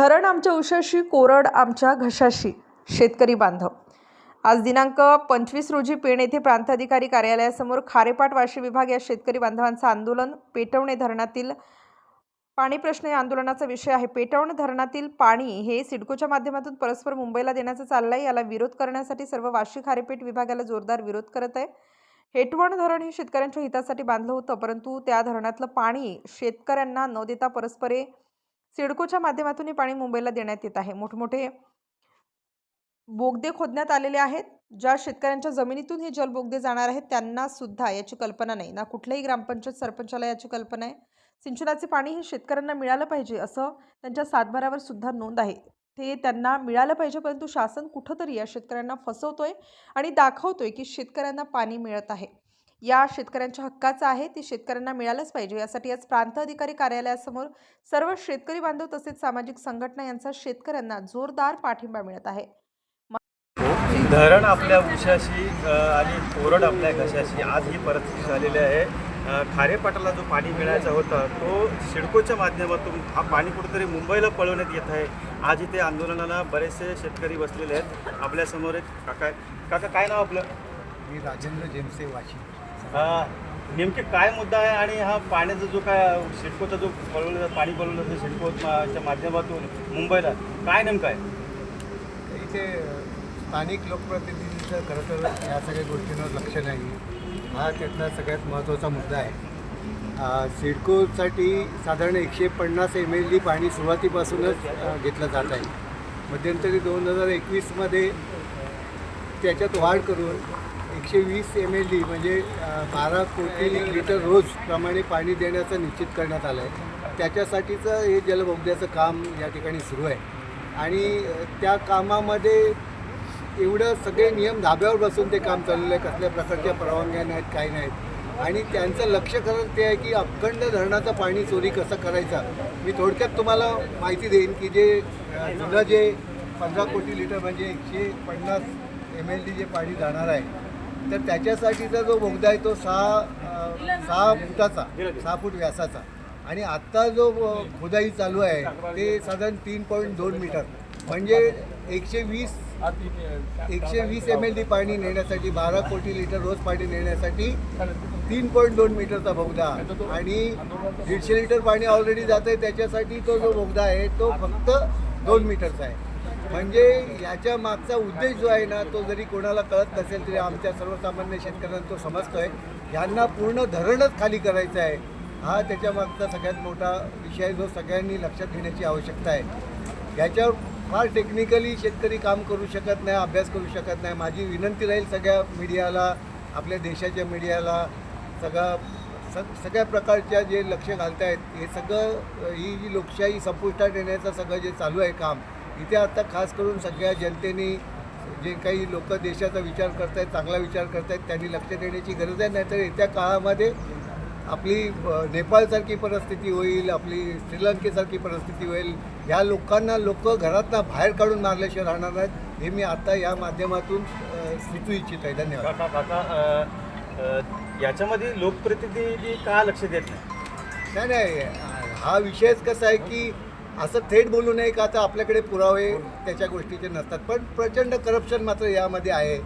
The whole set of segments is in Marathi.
धरण आमच्या उशाशी कोरड आमच्या घशाशी. शेतकरी बांधव. आज दिनांक पंचवीस रोजी पेण येथे प्रांताधिकारी कार्यालयासमोर खारेपाट वाशी विभाग या शेतकरी बांधवांचं आंदोलन. पेटवणे धरणातील पाणी प्रश्न या आंदोलनाचा विषय आहे. पेटवण धरणातील पाणी हे सिडकोच्या माध्यमातून परस्पर मुंबईला देण्याचं चाललं आहे याला विरोध करण्यासाठी सर्व वाशी खारेपेट विभागाला जोरदार विरोध करत आहे. हेटवण धरण हे शेतकऱ्यांच्या हितासाठी बांधलं होतं परंतु त्या धरणातलं पाणी शेतकऱ्यांना न देता परस्परे सिडकोच्या माध्यमातून हे पाणी मुंबईला देण्यात येत आहे. मोठमोठे बोगदे खोदण्यात आलेले आहेत. ज्या शेतकऱ्यांच्या जमिनीतून हे जलबोगदे जाणार आहेत त्यांना सुद्धा याची कल्पना नाही. ना कुठल्याही ग्रामपंचायत सरपंचाला याची कल्पना आहे. सिंचनाचे पाणी हे शेतकऱ्यांना मिळालं पाहिजे असं त्यांच्या सातबारावर सुद्धा नोंद आहे. ते त्यांना मिळालं पाहिजे परंतु शासन कुठंतरी या शेतकऱ्यांना फसवतोय आणि दाखवतोय की शेतकऱ्यांना पाणी मिळत आहे. या शेतकऱ्यांच्या हक्काचं आहे ते शेतकऱ्यांना मिळालंच पाहिजे. यासाठी आज प्रांत अधिकारी कार्यालयासमोर सर्व शेतकरी बांधव तसेच सामाजिक संघटना यांचा शेतकऱ्यांना जोरदार पाठिंबा मिळत आहे. धरण आपल्या उशाशी आणि कोरड आपल्या घशाशी आज ही परिस्थिती झालेली आहे. खारेपाटाला जो पाणी मिळायचा होता तो सिडकोच्या माध्यमातून हा पाणी कुठेतरी मुंबईला पळवण्यात येत आहे. आज इथे आंदोलनाला बरेचसे शेतकरी बसलेले आहेत. आपल्यासमोर एक काका. काका काय नाव आपलं? मी राजेंद्र जेमसे वाशी नेमके काय मुद्दा आहे आणि हा पाण्याचा जो काय सिडकोचा जो पळवलं पाणी बळवलं जातं सिडकोच्या माध्यमातून मुंबईला काय नेमकं आहे? इथे स्थानिक लोकप्रतिनिधींचं खरं तर या सगळ्या गोष्टींवर लक्ष नाही. हा त्यातला सगळ्यात महत्त्वाचा मुद्दा आहे. सिडकोसाठी साधारण एकशे पन्नास एम एल डी पाणी सुरुवातीपासूनच घेतलं जात आहे. मध्यंतरी दोन हजार एकवीसमध्ये त्याच्यात वाढ करून एकशे वीस एम एल डी म्हणजे बारा कोटी लिटर रोज प्रमाणे पाणी देण्याचं निश्चित करण्यात आलं आहे त्याच्यासाठीचं हे जलबोगद्याचं काम या ठिकाणी सुरू आहे. आणि त्या कामामध्ये एवढं सगळे नियम धाब्यावर बसून ते काम चाललेलं आहे कसल्या प्रकारच्या परवानग्या नाहीत काही नाहीत. आणि त्यांचं लक्ष खरं ते आहे की अखंड धरणाचं पाणी चोरी कसं करायचं? मी थोडक्यात तुम्हाला माहिती देईन की जे अ, जुनं जे पंधरा कोटी लिटर म्हणजे एकशे पन्नास एम एल डी जे पाणी जाणार आहे तर त्याच्यासाठीचा जो बोगदा आहे तो सहा सहा फुटाचा सहा फूट व्यासाचा. आणि आत्ता जो खुदाई खोदाई चालू आहे ते साधारण तीन पॉईंट दोन मीटर. म्हणजे एकशे वीस एकशे वीस एम एल डी पाणी नेण्यासाठी बारा कोटी लिटर रोज पाणी नेण्यासाठी तीन पॉईंट दोन मीटरचा बोगदा. आणि दीडशे लिटर पाणी ऑलरेडी जात आहे त्याच्यासाठी तो जो बोगदा आहे तो फक्त दोन मीटरचा आहे. म्हणजे याच्या मागचा उद्देश जो आहे ना तो जरी कोणाला कळत नसेल तरी आमच्या सर्वसामान्य शेतकऱ्यांना तो समजतोय. यांना पूर्ण धरणच खाली करायचं आहे. हा त्याच्या मागचा सगळ्यात मोठा विषय आहे जो सगळ्यांनी लक्षात घेण्याची आवश्यकता आहे. याच्यावर फार टेक्निकली शेतकरी काम करू शकत नाही अभ्यास करू शकत नाही. माझी विनंती राहील सगळ्या मीडियाला आपल्या देशाच्या मीडियाला सगळा सग सगळ्या प्रकारच्या जे लक्ष घालतायत हे सगळं ही जी लोकशाही संपुष्टात येण्याचं सगळं जे चालू आहे काम इथे आता खास करून सगळ्या जनतेने जे काही लोक देशाचा विचार करतायत चांगला विचार करतायत त्यांनी लक्ष देण्याची गरज आहे. नाहीतर येत्या काळामध्ये आपली नेपाळसारखी परिस्थिती होईल आपली श्रीलंकेसारखी परिस्थिती होईल. या लोकांना लोक घरातनं बाहेर काढून मारल्याशिवाय राहणार नाहीत हे मी आता या माध्यमातून सुचू इच्छित आहे. धन्यवाद. याच्यामध्ये लोकप्रतिनिधी का लक्ष देत नाही नाही हा विषयच कसा आहे की असं थेट बोलू नये का? आता आपल्याकडे पुरावे त्याच्या गोष्टीचे नसतात. पण प्रचंड करप्शन मात्र यामध्ये आहे.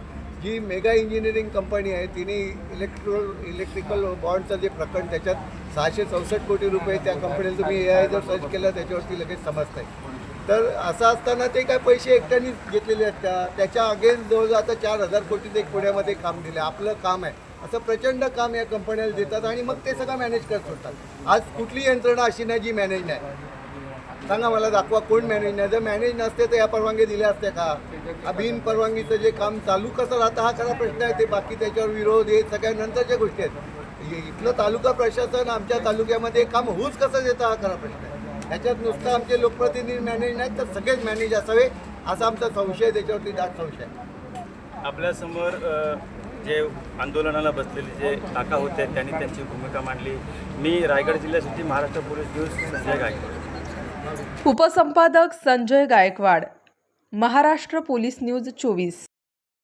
जी मेगा इंजिनिअरिंग कंपनी आहे तिने इलेक्ट्रो इलेक्ट्रिकल बॉन्डचं जे प्रकरण त्याच्यात सहाशे चौसष्ट कोटी रुपये त्या कंपनीला तुम्ही ए आय जर सर्च केलं त्याच्यावरती लगेच समजतं आहे तर असं असताना ते काय पैसे एकट्यानेच घेतलेले आहेत का? त्याच्या अगेन्स्ट जवळजवळ आता चार हजार कोटीचं एक पुण्यामध्ये काम दिलं आपलं काम आहे. असं प्रचंड काम या कंपन्याला देतात आणि मग ते सगळं मॅनेज करत होतात. आज कुठली यंत्रणा अशी नाही जी मॅनेज नाही. सांगा मला दाखवा कोण मॅनेज नाही जर मॅनेज नसते तर या परवानगी दिल्या असत्या का? बिन परवानगीचं जे काम चालू कसं राहतं हा खरा प्रश्न आहे ते. बाकी त्याच्यावर विरोध हे सगळ्या नंतरच्या गोष्टी आहेत. इथलं तालुका प्रशासन आमच्या तालुक्यामध्ये काम होऊच कसं देतं हा खरा प्रश्न आहे. ह्याच्यात नुसतं आमचे लोकप्रतिनिधी मॅनेज नाहीत तर सगळेच मॅनेज असावे असा आमचा संशय आहे, त्याच्यावरती दाट संशय आहे. आपल्यासमोर जे आंदोलनाला बसलेले जे काका होते त्यांनी त्यांची भूमिका मांडली. मी रायगड जिल्ह्यासाठी महाराष्ट्र पोलीस न्यूज संजय गायकवाड. उपसंपादक संजय गायकवाड महाराष्ट्र पोलीस न्यूज चोवीस.